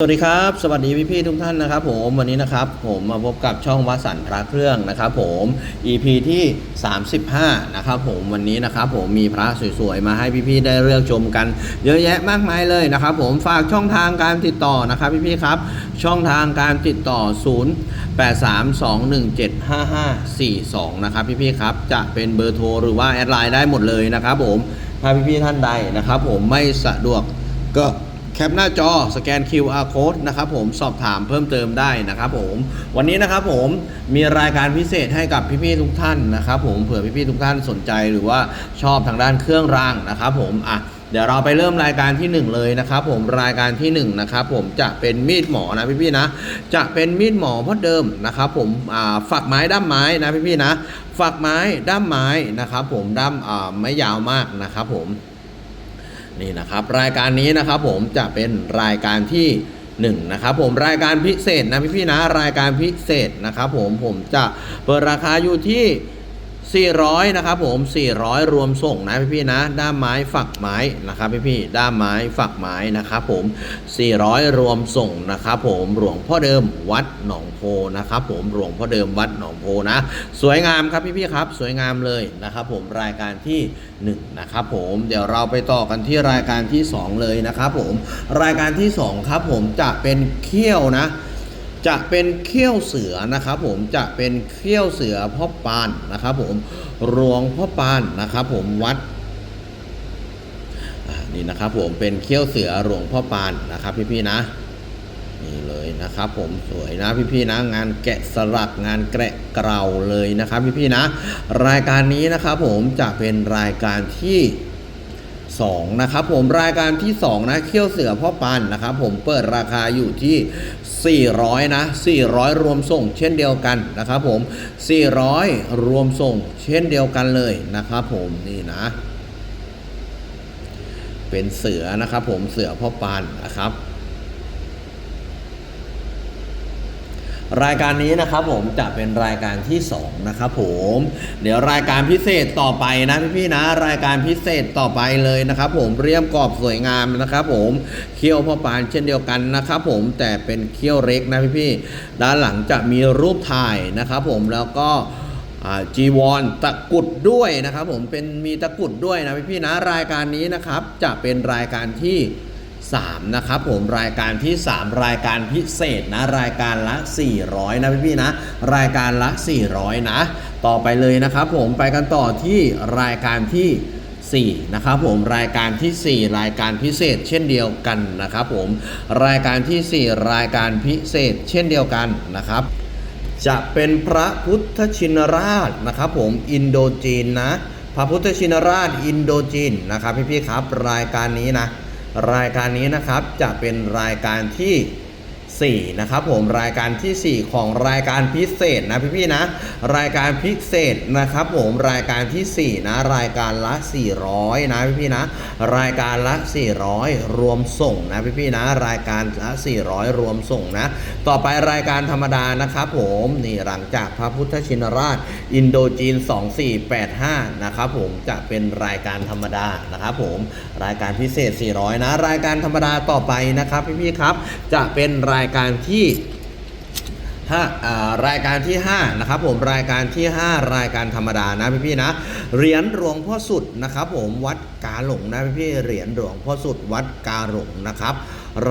สวัสดีครับ สวัสดีพี่ๆทุกท่านนะครับผมวันนี้นะครับผมมาพบกับช่องวัสันพระเครื่องนะครับผม EP ที่ 35 นะครับผมวันนี้นะครับผมมีพระสวยๆมาให้พี่ๆได้เลือกชมกัน เยอะแยะมากมายเลยนะครับผมฝากช่องทางการติดต่อนะครับพี่ๆครับช่องทางการติดต่อ 0 8 3 2 1 7 5 5 4 2 นะครับพี่ๆครับจะเป็นเบอร์โทรหรือว่าแอดไลน์ได้หมดเลยนะครับผมถ้าพี่ๆท่านใดนะครับผมไม่สะดวกก็ แคปหน้าจอสแกน QR code นะครับผมสอบถามเพิ่มเติมได้นะครับผมวันนี้นะครับผมมีรายการพิเศษให้กับพี่ๆทุกท่านนะครับผมเผื่อพี่ๆทุกท่านสนใจหรือว่าชอบทางด้านเครื่องรางนะครับผมอะเดี๋ยวเราไปเริ่มรายการที่หนึ่งเลยนะครับผมรายการที่หนึ่งนะครับผมจะเป็นมีดหมอนะพี่ๆนะ จะเป็นมีดหมอพ่อเดิมนะครับผมฝักไม้ด้ามไม้นะพี่ๆนะฝักไม้ด้ามไม้นะครับผมด้ามไม่ยาวมากนะครับผม นี่นะครับ รายการนี้นะครับผมจะเป็นรายการที่1นะครับผมรายการพิเศษนะพี่ๆนะรายการพิเศษนะครับผมผมจะเปิดราคาอยู่ที่ 400นะครับผม400 รวมส่งนะพี่ๆนะ ด้ามไม้ฝักไม้นะครับพี่ๆด้ามไม้ฝักไม้นะครับผม 400 รวมส่งนะครับผมหลวงพ่อเดิมวัดหนองโพนะครับผมหลวงพ่อเดิมวัดหนองโพนะ สวยงามครับพี่ๆครับ สวยงามเลยนะครับผมรายการที่1นะครับผมเดี๋ยวเราไปต่อกันที่รายการที่ 2 เลยนะครับผมรายการที่ 2 ครับผมจะเป็นเขี้ยวนะ จะเป็นเขี้ยวเสือนะครับผมจะเป็นเขี้ยวเสือพ่อปานนะครับผมหลวงพ่อปานนะครับผมวัดนี่นะครับผมเป็นเขี้ยวเสือหลวงพ่อปานนะครับพี่ๆนะนี่เลยนะครับผมสวยนะพี่ๆนะงานแกะสลักงานแกะเกลาเลยนะครับพี่ๆนะ รายการนี้นะครับผมจะเป็นรายการที่ 2นะครับผมรายการที่ 2 นะเขี้ยวเสือพ่อปันนะครับผมเปิดราคาอยู่ที่ 400 นะ 400 รวมส่งเช่นเดียวกันนะครับผม 400 รวมส่งเช่นเดียวกันเลยนะครับผมนี่นะ เป็นเสือนะครับผมเสือพ่อปันนะครับ รายการนี้นะครับผมจะเป็นรายการที่2นะครับผมเดี๋ยวรายการพิเศษต่อไปนะพี่ๆนะ รายการพิเศษต่อไปเลยนะครับผมเรียมกรอบสวยงามนะครับผมเขี้ยวพ่อปานเช่นเดียวกันนะครับผมแต่เป็นเขี้ยวเล็กนะพี่ๆด้านหลังจะมีรูปถ่ายนะครับผมแล้วก็จีวรตะกุดด้วยนะครับผมเป็นมีตะกุดด้วยนะพี่ๆนะรายการนี้นะครับจะเป็นรายการที่ 3 นะครับผมรายการที่ 3 รายการพิเศษนะ รายการละ 400 นะพี่ๆนะ รายการละ 400 นะ ต่อไปเลยนะครับผมไปกันต่อที่รายการที่4นะครับผมรายการที่ 4 รายการพิเศษเช่นเดียวกันนะครับผมรายการที่ 4 รายการพิเศษเช่นเดียวกันนะครับ จะเป็นพระพุทธชินราชนะครับผมอินโดจีนนะ พระพุทธชินราชอินโดจีนนะครับพี่ๆครับ รายการนี้นะ รายการนี้นะครับจะเป็นรายการที่ 4 นะครับผมรายการทีสี่ 4 ของรายการพิเศษนะพี่ๆนะ รายการพิเศษนะครับผมรายการทีสี่ 4 นะ รายการละ 400 นะพี่ๆนะ รายการละ 400 รวมส่งนะพี่ๆนะ รายการละ 400 รวมส่งนะ ต่อไปรายการธรรมดานะครับผมนี่หลังจากพระพุทธชินราช อินโดจีน 2485 นะครับผมจะเป็นรายการธรรมดานะครับผมรายการพิเศษ 400 นะ รายการธรรมดาต่อไปนะครับพี่ๆครับจะเป็นรายการที่ถ้าอ่ารายการที่5นะครับผมรายการที่ 5 รายการธรรมดานะพี่ๆนะเหรียญหลวงพ่อสุดนะครับผมวัดกาหลงนะพี่ๆเหรียญหลวงพ่อสุดวัดกาหลงนะครับ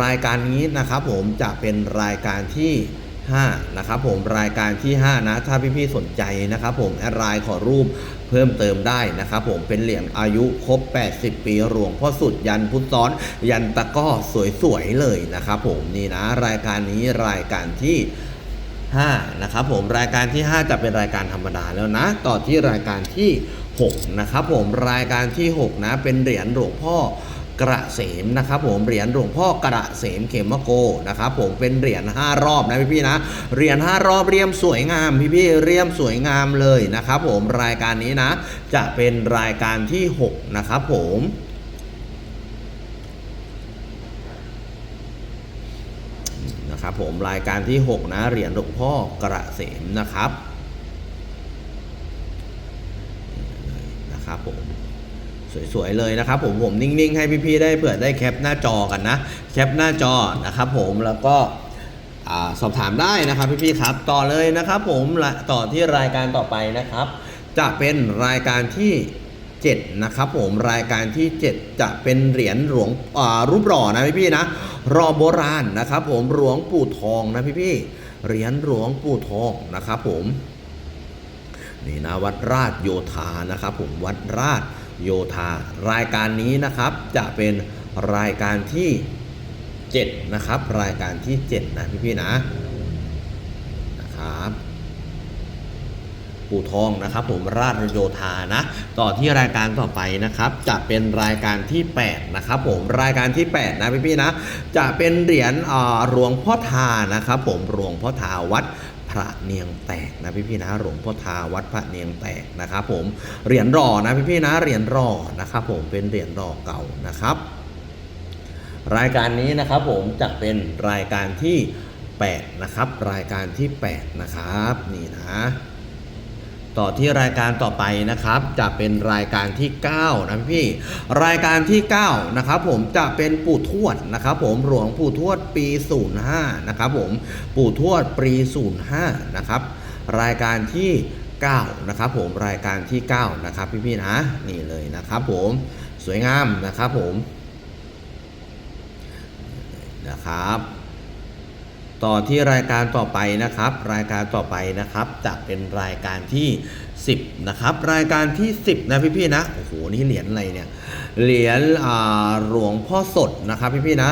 รายการนี้นะครับผมจะเป็นรายการที่ 5นะครับผมรายการที่ 5 นะ ถ้าพี่ๆสนใจนะครับผมแอดไลน์ขอรูปเพิ่มเติมได้นะครับผมเป็นเหรียญอายุครบ 80 ปีหลวงพ่อสุดยันพุทธซ้อน ยันตะก้อสวยๆเลยนะครับผมนี่นะรายการนี้รายการที่5นะครับผมรายการที่ 5 จะเป็นรายการธรรมดาแล้วนะ ต่อที่รายการที่ 6 นะครับผมรายการที่ 6 นะ เป็นเหรียญหลวงพ่อ กระเสมนะครับผมเหรียญหลวงพ่อกระเสมเขมโกนะครับผมเป็นเหรียญ5 รอบนะพี่ๆนะเหรียญ5รอบเรียมสวยงามพี่ๆเรียมสวยงามเลยนะครับผมรายการนี้นะ จะเป็นรายการที่ 6 นะครับผมนะครับผมรายการที่ 6 นะเหรียญหลวงพ่อกระเสมนะครับนี่เลยนะครับผม สวยๆเลยนะครับผมผมนิ่งๆให้พี่ๆได้เผื่อได้แคปหน้าจอกันนะ แคปหน้าจอนะครับผมแล้วก็สอบถามได้นะครับพี่ๆครับ ต่อเลยนะครับผมต่อที่รายการต่อไปนะครับ จะเป็นรายการที่ 7 นะครับผมรายการที่ 7 จะเป็นเหรียญหลวงรูปหล่อนะพี่ๆนะรอโบราณนะครับ ผมหลวงปู่ทองนะพี่ๆเหรียญหลวงปู่ทองนะครับผมนี่นะวัดราชโยธานะครับผมวัดราช โยธารายการนี้นะครับจะเป็นรายการที่ 7 นะครับ รายการที่ 7 นะพี่ๆนะนะครับปู่ทองนะครับผมราชโยธานะ ต่อที่รายการต่อไปนะครับ จะเป็นรายการที่ 8 นะครับผมรายการที่ 8 นะพี่ๆนะ จะเป็นเหรียญอ่าหลวงพ่อทานะครับผมหลวงพ่อทาวัด พระเนียงแตกนะพี่ๆนะหลวงพ่อทาวัดพระเนียงแตกนะครับผมเหรียญรอนะพี่ๆนะเหรียญรอนะครับผมเป็นเหรียญรอเก่านะครับ รายการนี้นะครับผมจะเป็นรายการที่8นะครับรายการที่ 8 นะครับ นี่นะ ต่อที่รายการต่อไปนะครับ จะเป็นรายการที่ 9 นะพี่ รายการที่ 9 นะครับผมจะเป็นปู่ทวดนะครับผมหลวงปู่ทวดปี 05 นะครับผมปู่ทวดปี 05 นะครับ รายการที่ 9 นะครับผมรายการที่ 9 นะครับพี่ๆนะนี่เลยนะครับผมสวยงามนะครับผมนะครับ ต่อที่รายการต่อไปนะครับ รายการต่อไปนะครับจะเป็นรายการที่ 10 นะครับ รายการที่ 10 นะพี่ๆนะโอ้โหนี่เหรียญอะไรเนี่ยเหรียญหลวงพ่อสดนะครับพี่ๆนะ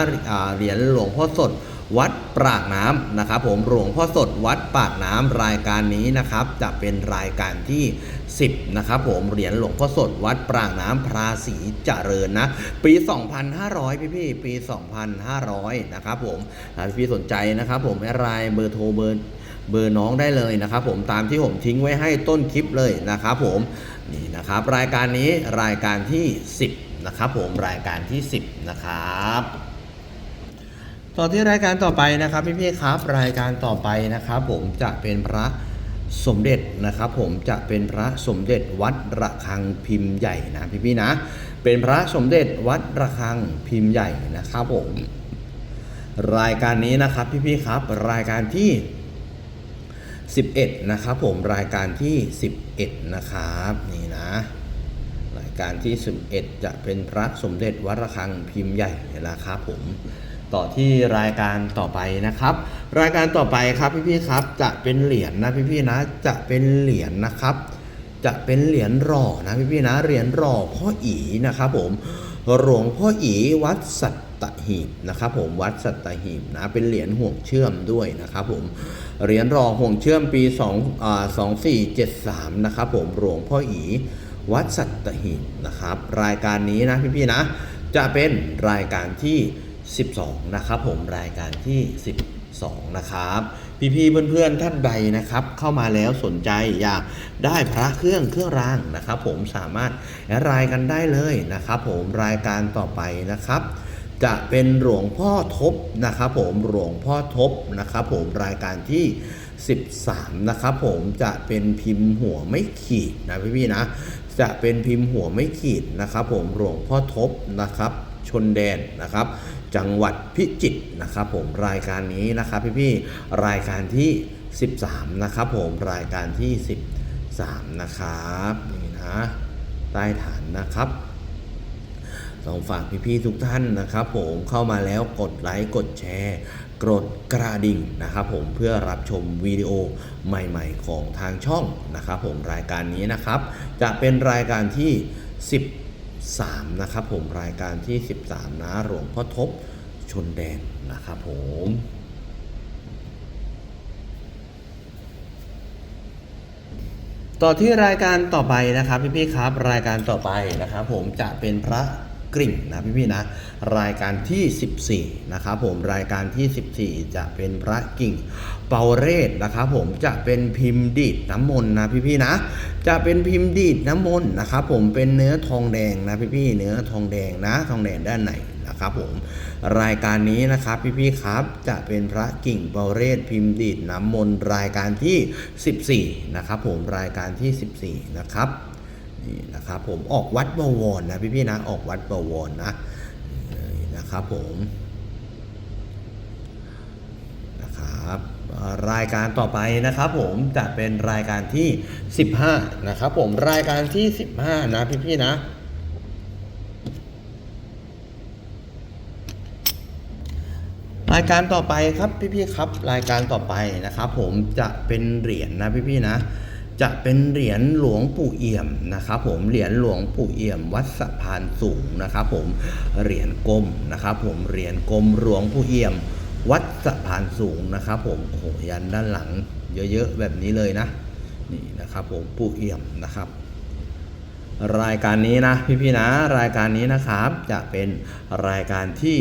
เหรียญหลวงพ่อสด วัดปากน้ำนะครับผมหลวงพ่อสดวัดปากน้ำรายการนี้นะครับจะเป็นรายการที่ 10นะครับผมเหรียญหลวงพ่อสดวัดปากน้ำพราศีเจริญนะปี 2,500 พี่พี่ๆปี 2,500นะครับผมถ้าพี่ๆสนใจนะครับผมแอดไลน์เบอร์โทรเบอร์เบอร์น้องได้เลยนะครับผมตามที่ผมทิ้งไว้ให้ต้นคลิปเลยนะครับผมนี่นะครับรายการนี้รายการที่ 10นะครับผมรายการที่ 10 นะครับ ต่อที่รายการต่อไปนะครับพี่ๆครับรายการต่อไปนะครับ ผมจะเป็นพระสมเด็จนะครับ ผมจะเป็นพระสมเด็จวัดระฆังพิมพ์ใหญ่นะพี่ๆนะเป็นพระสมเด็จวัดระฆังพิมพ์ใหญ่นะครับผมรายการนี้นะครับพี่ๆครับรายการที่ 11 นะครับผมรายการที่ 11 นะครับนี่นะรายการที่ 11 จะเป็นพระสมเด็จวัดระฆังพิมพ์ใหญ่นะครับผม ต่อที่รายการต่อไปนะครับ รายการต่อไปครับพี่ๆครับ จะเป็นเหรียญนะพี่ๆนะ จะเป็นเหรียญนะครับ จะเป็นเหรียญหล่อนะพี่ๆนะเหรียญหล่อพ่ออีนะครับผมหลวงพ่ออีวัดสัตหีบนะครับผมวัดสัตหีบนะเป็นเหรียญห่วงเชื่อมด้วยนะครับผมเหรียญรอห่วงเชื่อมปี2อ่า2473นะครับผมหลวงพ่ออีวัดสัตหีบนะครับ รายการนี้นะพี่ๆนะ จะเป็นรายการที่ 12 นะครับผมรายการที่ 12 นะครับ พี่ๆเพื่อนๆท่านใดนะครับ เข้ามาแล้วสนใจอยากได้พระเครื่องเครื่องรางนะครับ ผมสามารถแอดไลน์กันได้เลยนะครับ ผมรายการต่อไปนะครับ จะเป็นหลวงพ่อทบนะครับ ผมหลวงพ่อทบนะครับ ผมรายการที่ 13 นะครับ ผมจะเป็นพิมพ์หัวไม่ขีดนะพี่ๆนะจะเป็นพิมพ์หัวไม่ขีดนะครับ ผมหลวงพ่อทบนะครับชนแดนนะครับ จังหวัดพิจิตรนะครับผมรายการนี้นะครับพี่ๆรายการที่ 13 นะครับผมรายการที่ 13 นะครับนี่นะใต้ฐานนะครับต้องฝากพี่ๆทุกท่านนะครับผมเข้ามาแล้วกดไลค์กดแชร์กดกระดิ่งนะครับผมเพื่อรับชมวิดีโอใหม่ๆของทางช่องนะครับผมรายการนี้นะครับ จะเป็นรายการที่ 13 นะครับผมรายการที่ 13 นะหลวงพ่อทบชนแดนนะครับผมต่อที่รายการต่อไปนะครับพี่ๆครับ รายการต่อไปนะครับผมจะเป็นพระกริ่งนะพี่ๆนะรายการที่ 14นะครับผมรายการที่ 14 จะเป็นพระกิ่ง เปาเรศนะครับผมจะเป็นพิมพ์ดีดน้ำมนต์นะพี่ๆนะ จะเป็นพิมพ์ดีดน้ำมนต์นะครับผมเป็นเนื้อทองแดงนะพี่ๆเนื้อทองแดงนะทองแดงด้านในนะครับผมรายการนี้นะครับพี่ๆครับจะเป็นพระกิ่งเปาเรศพิมพ์ดีดน้ำมนต์รายการที่ 14นะครับผมรายการที่ 14 นะครับนี่นะครับผมออกวัดบวรนะพี่ๆนะออกวัดบวรนะนี่นะครับผมนะค รายการต่อไปนะครับผมจะเป็นรายการที่ 15 นะครับผมรายการที่ 15 นะพี่ๆนะรายการต่อไปครับพี่ๆครับ รายการต่อไปนะครับ ผมจะเป็นเหรียญนะพี่ๆนะ จะเป็นเหรียญหลวงปู่เอี่ยมนะครับ ผมเหรียญหลวงปู่เอี่ยม วัดสะพานสูงนะครับ ผมเหรียญกลมนะครับ ผมเหรียญกลมหลวงปู่เอี่ยม วัดสะพานสูงนะครับผมโอ้โหยันด้านหลังเยอะๆแบบนี้เลยนะนี่นะครับผมปู่เอี่ยมนะครับ รายการนี้นะพี่ๆนะรายการนี้นะครับจะเป็นรายการที่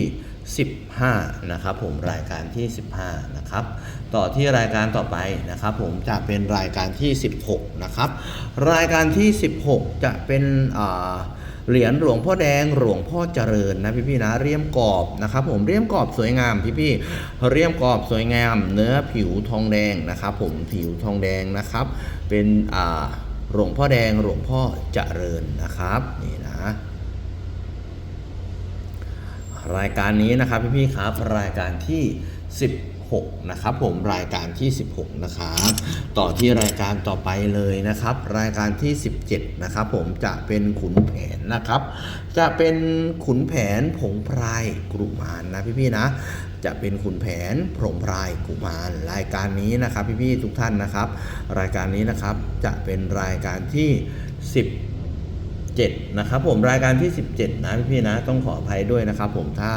15 นะครับผมรายการที่ 15 นะครับ ต่อที่รายการต่อไปนะครับ ผมจะเป็นรายการที่ 16 นะครับ รายการที่ 16 จะเป็นอ่า เหรียญหลวงพ่อแดงหลวงพ่อเจริญนะพี่ๆนะเรียมกรอบนะครับผมเรียมกรอบสวยงามพี่ๆเรียมกรอบสวยงาม เนื้อผิวทองแดงนะครับผมผิวทองแดงนะครับ เป็นอ่าหลวงพ่อแดงหลวงพ่อเจริญนะครับนี่นะรายการนี้นะครับพี่ๆครับรายการที่ 16นะครับผมรายการที่ 16นะครับต่อที่รายการต่อไปเลยนะครับ รายการที่ 17นะครับผมจะเป็นขุนแผนนะครับ จะเป็นขุนแผนผงพรายกรุมานนะพี่ๆนะจะเป็นขุนแผนผงพรายกุมารรายการนี้นะครับพี่ๆทุกท่านนะครับ รายการนี้นะครับจะเป็นรายการที่ 10 7 นะครับผมรายการที่ 17 นะพี่ๆนะต้องขออภัยด้วยนะครับผมถ้า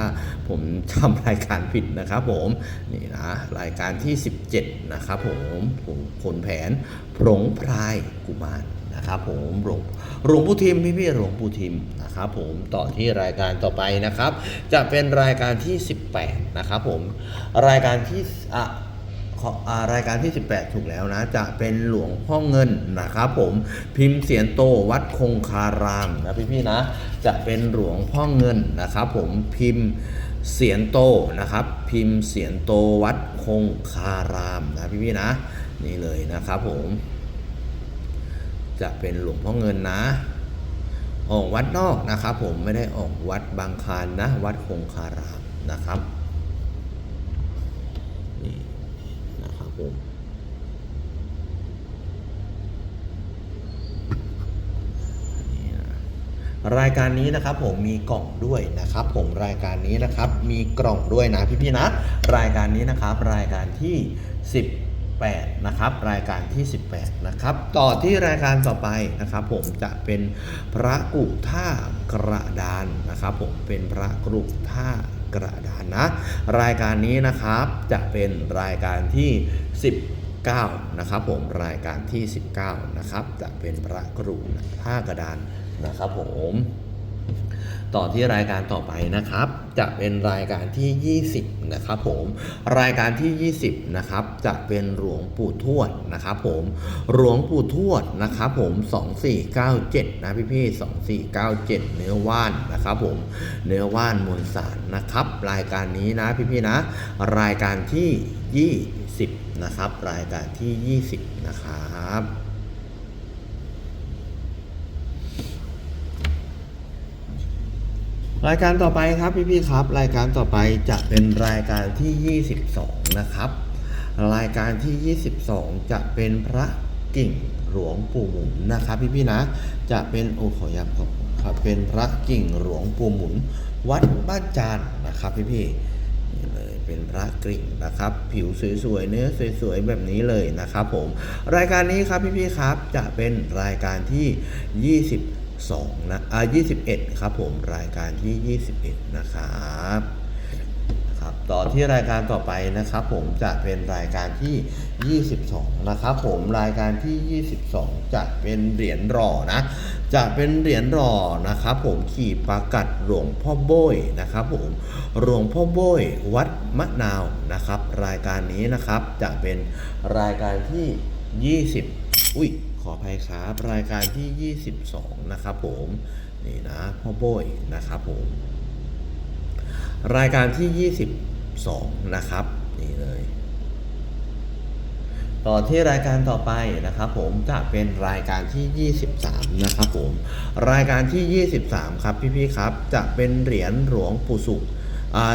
ผมทำรายการผิดนะครับผมนี่นะรายการที่ 17 นะครับผมผมผลแผนผงพรายกุมารนะครับผมหลวงหลวงปู่ทิมพี่ๆหลวงปู่ทิมนะครับผมต่อที่รายการต่อไปนะครับ จะเป็นรายการที่ 18 นะครับผมรายการที่อะ รายการที่ 18 ถูกแล้วนะ จะเป็นหลวงพ่อเงินนะครับผมพิมพ์เสียนโตวัดคงคารามนะพี่ๆนะ จะเป็นหลวงพ่อเงินนะครับผมพิมพ์เสียนโตนะครับ พิมพ์เสียนโตวัดคงคารามนะพี่ๆนะ นี่เลยนะครับผม จะเป็นหลวงพ่อเงินนะออกวัดนอกนะครับผมไม่ได้ออกวัดบางคานนะ วัดคงคารามนะครับนี่นะครับ ผมรายการนี้นะครับผมมีกล่องด้วยนะครับ ผมรายการนี้นะครับมีกล่องด้วยนะพี่ๆนะ รายการนี้นะครับรายการที่ 18นะครับรายการที่ 18นะครับต่อที่รายการต่อไปนะครับ ผมจะเป็นพระกุท่ากระดานนะครับ ผมเป็นพระกุท่ากระดานนะ รายการนี้นะครับจะเป็นรายการที่ 19 นะครับผมรายการที่ 19 นะครับ จะเป็นพระกรุผ้ากระดานนะครับผม ต่อที่รายการต่อไปนะครับ จะเป็นรายการที่ 20 นะครับผมรายการที่ 20 นะครับ จะเป็นหลวงปู่ทวดนะครับผมหลวงปู่ทวดนะครับผม 2497 นะพี่พี่2497 เนื้อว่านนะครับผมเนื้อว่านมวลสารนะครับ รายการนี้นะพี่พี่นะ รายการที่ 20 นะครับ รายการที่ 20 นะครับ รายการต่อไปครับพี่ๆครับ รายการต่อไปจะเป็นรายการที่ 22 นะครับ รายการที่ 22 จะเป็นพระกิ่งหลวงปู่หมุนนะครับ พี่ๆนะจะเป็นโอ้ขอย้ำครับครับเป็นพระกิ่งหลวงปู่หมุน วัดบ้านจานนะครับ พี่ๆนี่เลยเป็นพระกิ่งนะครับ ผิวสวยๆเนื้อสวยๆแบบนี้เลยนะครับผมรายการนี้ครับพี่ๆครับจะเป็นรายการที่ 20 2นะอ่า21 ครับผมรายการที่ 21 นะครับนะครับต่อที่รายการต่อไปนะครับ ผมจะเป็นรายการที่ 22 นะครับ ผมรายการที่ 22 จะเป็นเหรียญหล่อนะ จะเป็นเหรียญหล่อนะครับ ผมขี่ประกัดหลวงพ่อโบยนะครับ ผมหลวงพ่อโบยวัดมะนาวนะครับ รายการนี้นะครับจะเป็นรายการที่ 20 อุ้ย ออภัยครับ รายการที่ 22 นะครับผม นี่นะพ่อโบยนะครับผม รายการที่ 22 นะครับ นี่เลย ต่อที่รายการต่อไปนะครับผมจะเป็นรายการที่ 23 นะครับผม รายการที่ 23 ครับพี่ๆครับ จะเป็นเหรียญหลวงปู่สุข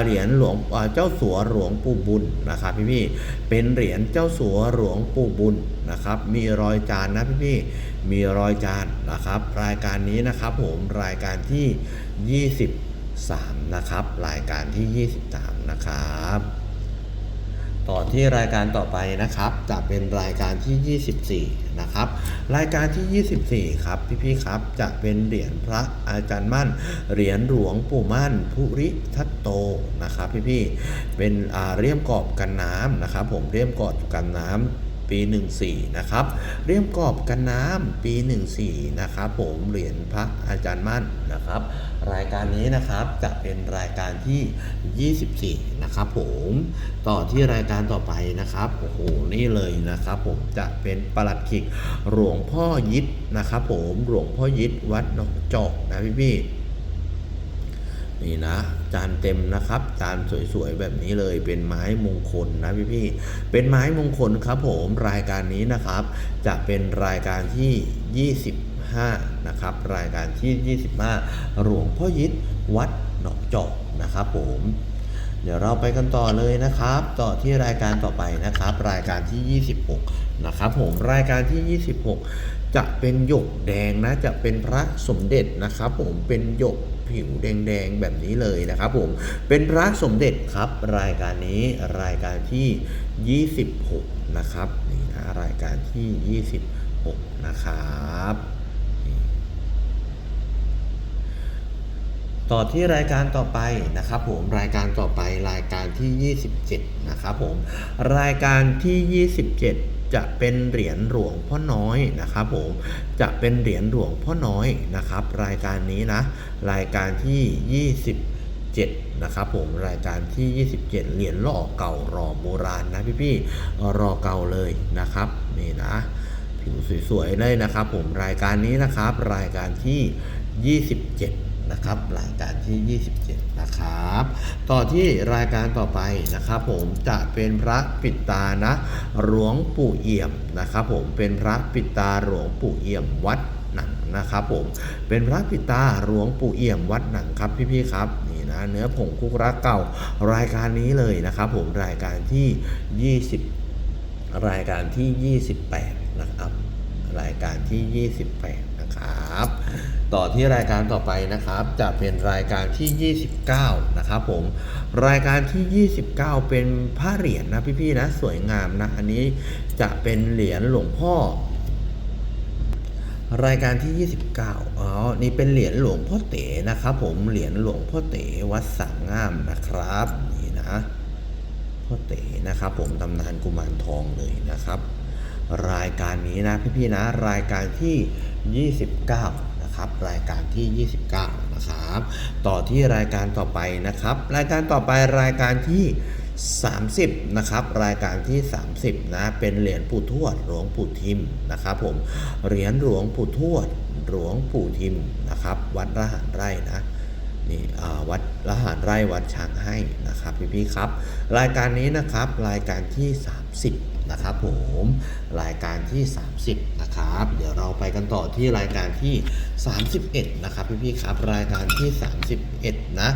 เหรียญหลวงเจ้าสัวหลวงปู่บุญนะครับพี่พี่เป็นเหรียญเจ้าสัวหลวงปู่บุญนะครับ มีรอยจานนะพี่พี่มีรอยจานนะครับ รายการนี้นะครับผมรายการที่23นะครับ รายการที่ 23 นะครับ ต่อที่รายการต่อไปนะครับ จะเป็นรายการที่ 24 นะครับ รายการที่ 24 ครับ พี่ๆครับจะเป็นเหรียญพระอาจารย์มั่น เหรียญหลวงปู่มั่นภูริทัตโตนะครับ พี่ๆเป็นเรียมกรอบกันน้ำนะครับ ผมเรียมกรอบกันน้ำ ปี 14 นะครับเรียมกรอบกันน้ำปี 14 นะครับผมเหรียญพระอาจารย์มั่นนะครับ รายการนี้นะครับจะเป็นรายการที่ 24 นะครับผมต่อที่รายการต่อไปนะครับโอ้โหนี่เลยนะครับ ผมจะเป็นประหลัดขิกหลวงพ่อยิดนะครับ ผมหลวงพ่อยิดวัดหนองจอกนะพี่พี่ นี่นะ จานเต็มนะครับ จานสวยๆแบบนี้เลยเป็นไม้มงคลนะพี่พี่ๆเป็นไม้มงคลครับผมรายการนี้นะครับ จะเป็นรายการที่ 25 นะครับ รายการที่ 25 หลวงพ่อยิดวัดหนองจอกนะครับผมเดี๋ยวเราไปกันต่อเลยนะครับ ต่อที่รายการต่อไปนะครับ รายการที่ 26 นะครับผมรายการที่ 26 จะเป็นหยกแดงนะจะเป็นพระสมเด็จนะครับผมเป็นหยก ผิวแดงๆแบบนี้เลยนะครับผมเป็นพระสมเด็จครับรายการนี้รายการที่ 26 นะครับนี่นะรายการที่ 26 นะครับต่อที่รายการต่อไปนะครับผมรายการต่อไปรายการที่ 27 นะครับผมรายการที่ 27 จะเป็นเหรียญหลวงพ่อน้อยนะครับผมจะเป็นเหรียญหลวงพ่อน้อยนะครับ รายการนี้นะ รายการที่ 27 นะครับผมรายการที่ 27 เหรียญหล่อเก่ารอโบราณนะพี่ๆรอเก่าเลยนะครับนี่นะผิวสวยๆเลยนะครับ ผมรายการนี้นะครับ รายการที่ 27 นะครับรายการที่ 27 นะครับ ต่อที่รายการต่อไปนะครับ ผมจะเป็นพระปิดตานะหลวงปู่เอี่ยมนะครับ ผมเป็นพระปิดตาหลวงปู่เอี่ยมวัดหนังนะครับผมเป็นพระปิตาหลวงปู่เอี่ยมวัดหนังครับพี่ๆครับนี่นะเนื้อผงคุกรักเก่ารายการนี้เลยนะครับ ผมรายการที่ 20 รายการที่ 28 นะครับ รายการที่ 28 นะครับ ต่อที่รายการต่อไปนะครับ จะเป็นรายการที่ 29 นะครับผม รายการที่ 29 เป็นผ้าเหรียญนะพี่ๆนะสวยงามนะ อันนี้จะเป็นเหรียญหลวงพ่อ รายการที่ 29อ๋อนี่เป็นเหรียญหลวงพ่อเต๋นะครับผมเหรียญหลวงพ่อเต๋วัดสังงามนะครับนี่นะพ่อเต๋นะครับ ผมตำนานกุมารทองเลยนะครับ รายการนี้นะพี่ๆนะ รายการที่ 29 นะครับ รายการที่ 29 นะครับ ต่อที่รายการต่อไปนะครับ รายการต่อไปรายการที่ 30 นะครับ รายการที่ 30 นะ เป็นเหรียญปู่ทวดหลวงปู่ทิมนะครับผม เหรียญหลวงปู่ทวดหลวงปู่ทิมนะครับ วัดระหารไร่นะนี่วัดละหารไร่วัดช้างให้นะครับพี่ๆครับ รายการนี้นะครับรายการที่ 30 นะครับผมรายการที่ 30 นะครับ เดี๋ยวเราไปกันต่อที่รายการที่ 31 นะครับพี่ๆครับ รายการที่ 31 นะ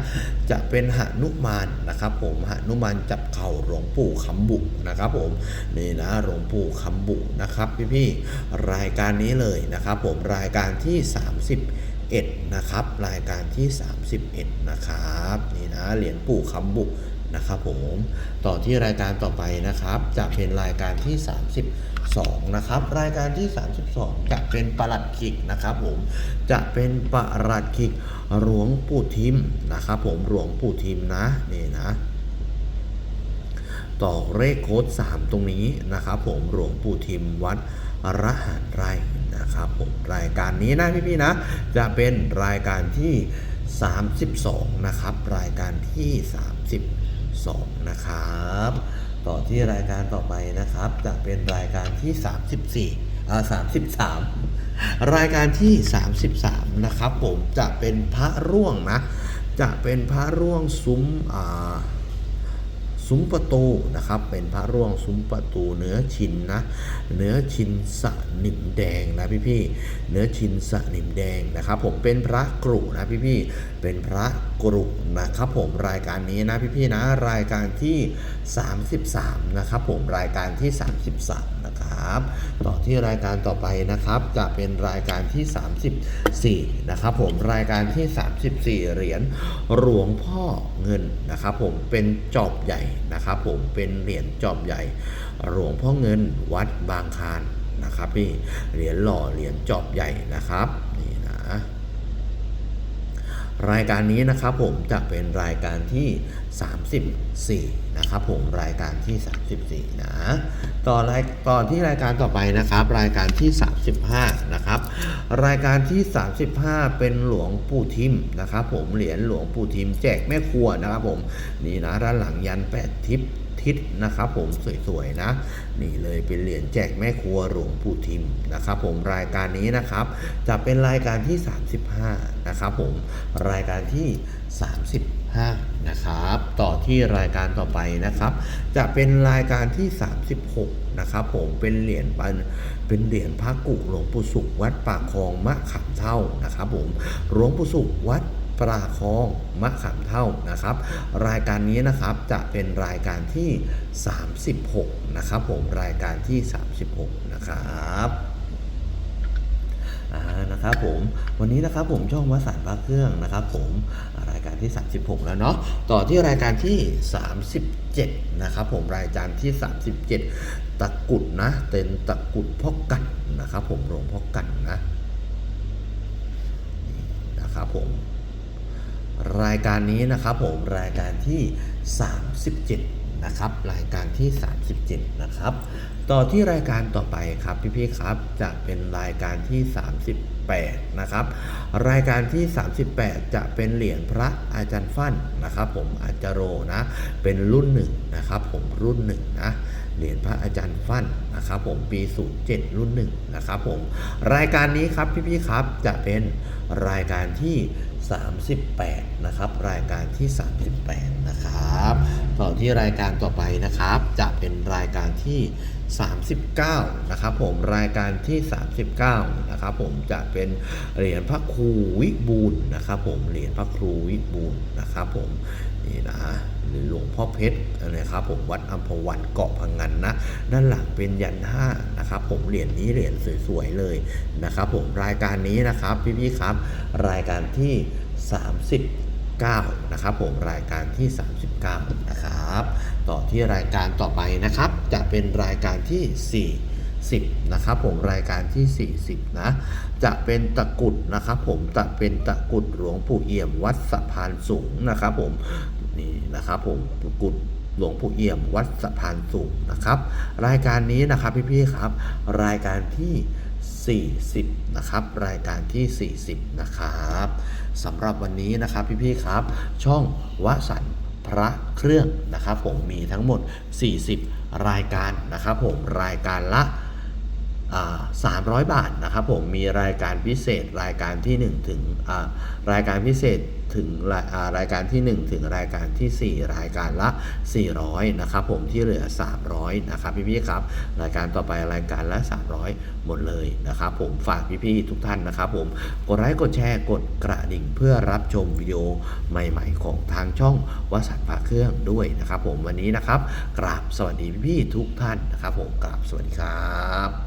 จะเป็นหนุมานนะครับ ผมหนุมานจับเข่าหลวงปู่คำบุนะครับ ผมนี่นะหลวงปู่คำบุนะครับพี่ๆรายการนี้เลยนะครับ ผมรายการที่ 30 1นะครับรายการที่ 31 นะครับ นี่นะเหรียญปู่คำบุ นะครับผมต่อที่รายการต่อไปนะครับจะเป็นรายการที่ 32 นะครับ รายการที่ 32 จะเป็นประหลัดขิกนะครับผมจะเป็นประหลัดขิกหลวงปู่ทิมนะครับผมหลวงปู่ทิมนะนี่นะต่อเลขโค้ด3 ตรงนี้นะครับผมหลวงปู่ทิมวัดระหารไรนะครับผมรายการนี้นะพี่ๆนะ จะเป็นรายการที่ 32 นะครับ รายการที่ 32 นะครับ ต่อที่รายการต่อไปนะครับ จะเป็นรายการที่ 34อ่า33 รายการที่ 33 นะครับ ผมจะเป็นพระร่วงนะ จะเป็นพระร่วงซุ้มอ่า ซุ้มประตูนะครับ เป็นพระร่วงซุ้มประตูเนื้อชินนะเนื้อชินสนิมแดงนะพี่พี่เนื้อชินสนิมแดงนะครับ ผมเป็นพระกรุนะพี่พี่เป็นพระกรุนะครับ ผมรายการนี้นะพี่พี่นะรายการที่ 33 นะครับ ผมรายการที่ 33 ต่อที่รายการต่อไปนะครับจะเป็นรายการที่ 34 นะครับผมรายการที่ 34 เหรียญหลวงพ่อเงินนะครับผมเป็นจอบใหญ่นะครับผมเป็นเหรียญจอบใหญ่หลวงพ่อเงินวัดบางคานนะครับพี่เหรียญหล่อเหรียญจอบใหญ่นะครับนี่นะรายการนี้นะครับผมจะเป็นรายการที่ 34 นะครับผมรายการที่ 34 นะต่อรายต่อที่รายการต่อไปนะครับ รายการที่ 35 นะครับ รายการที่ 35 เป็นหลวงปู่ทิมนะครับ ผมเหรียญหลวงปู่ทิมแจกแม่ครัวนะครับผมนี่นะด้านหลังยันแปดทิศ ทิศนะครับผมสวยๆนะ นี่เลยเป็นเหรียญแจกแม่ครัวหลวงปู่ทิมนะครับผมรายการนี้นะครับ จะเป็นรายการที่ 35 นะครับผมรายการที่ 35 นะครับ ต่อที่รายการต่อไปนะครับ จะเป็นรายการที่ 36 นะครับผมเป็นเหรียญปันเป็นเหรียญพระกุหลวงปู่สุขวัดปากคลองมะขามเท่านะครับผมหลวงปู่สุขวัด ปลาคองมะขามเท่านะครับ รายการนี้นะครับจะเป็นรายการที่ 36 นะครับ ผมรายการที่ 36 นะครับนะครับผมวันนี้นะครับผมช่องวัสารพระเครื่องนะครับ ผมรายการที่ 36 แล้วเนาะต่อที่รายการที่ 37 นะครับผมรายการที่ 37 ตะกุดนะเป็นตะกุดพ่อกันนะครับ ผมหลวงพ่อกันนะนะครับผม รายการนี้นะครับผมรายการที่ 37 นะครับ รายการที่ 37 นะครับ ต่อที่รายการต่อไปครับพี่ๆครับจะเป็นรายการที่ 38 นะครับ รายการที่ 38 จะเป็นเหรียญพระอาจารย์ฟั่นนะครับผมอาจารโรนะเป็นรุ่นหนึ่งนะครับผมรุ่นหนึ่งนะเหรียญพระอาจารย์ฟั่นนะครับผมปี 07 รุ่นหนึ่งนะครับผมรายการนี้ครับพี่ๆครับจะเป็นรายการที่ 38 นะครับ รายการที่ 38 นะครับต่อที่รายการต่อไปนะครับ จะเป็นรายการที่ 39 นะครับ ผมรายการที่ 39 นะครับ ผมจะเป็นเหรียญพระครูวิบูลนะครับ ผมเหรียญพระครูวิบูลนะครับ ผม นี่นะหรือหลวงพ่อเพชรนะครับผมวัดอัมพวันเกาะพังงันนะ ด้านหลังเป็นยันห้านะครับผมเหรียญนี้เหรียญสวยๆเลยนะครับผมรายการนี้นะครับพี่ๆครับ รายการที่ 39 นะครับผมรายการที่ 39 นะครับ ต่อที่รายการต่อไปนะครับ จะเป็นรายการที่40นะครับผมรายการที่ 40 นะ จะเป็นตะกุดนะครับผมจะเป็นตะกุดหลวงปู่เอี่ยมวัดสะพานสูงนะครับผม นี่นะครับผมกุดหลวงปู่เอี่ยมวัดสะพานสูงนะครับ รายการนี้นะครับพี่ๆครับ รายการที่ 40 นะครับ รายการที่ 40 นะครับสำหรับวันนี้นะครับพี่ๆครับ ช่องวสันพระเครื่องนะครับผมมีทั้งหมด 40 รายการนะครับผมรายการละ300 บาทนะครับผมมีรายการพิเศษรายการที่ 1 ถึงรายการพิเศษ ถึงรายอ่ารายการที่ 1 ถึงรายการทีสี่ 4 รายการละ 400 นะครับผมที่เหลือ 300 นะครับพี่ๆครับ รายการต่อไปรายการละ 300 หมดเลยนะครับผมฝากพี่ๆทุกท่านนะครับผมกดไลค์กดแชร์กดกระดิ่งเพื่อรับชมวิดีโอใหม่ๆ ของทางช่องวสันต์พาเครื่องด้วยนะครับผมวันนี้นะครับกราบสวัสดีพี่ๆทุกท่านนะครับผมกราบสวัสดีครับ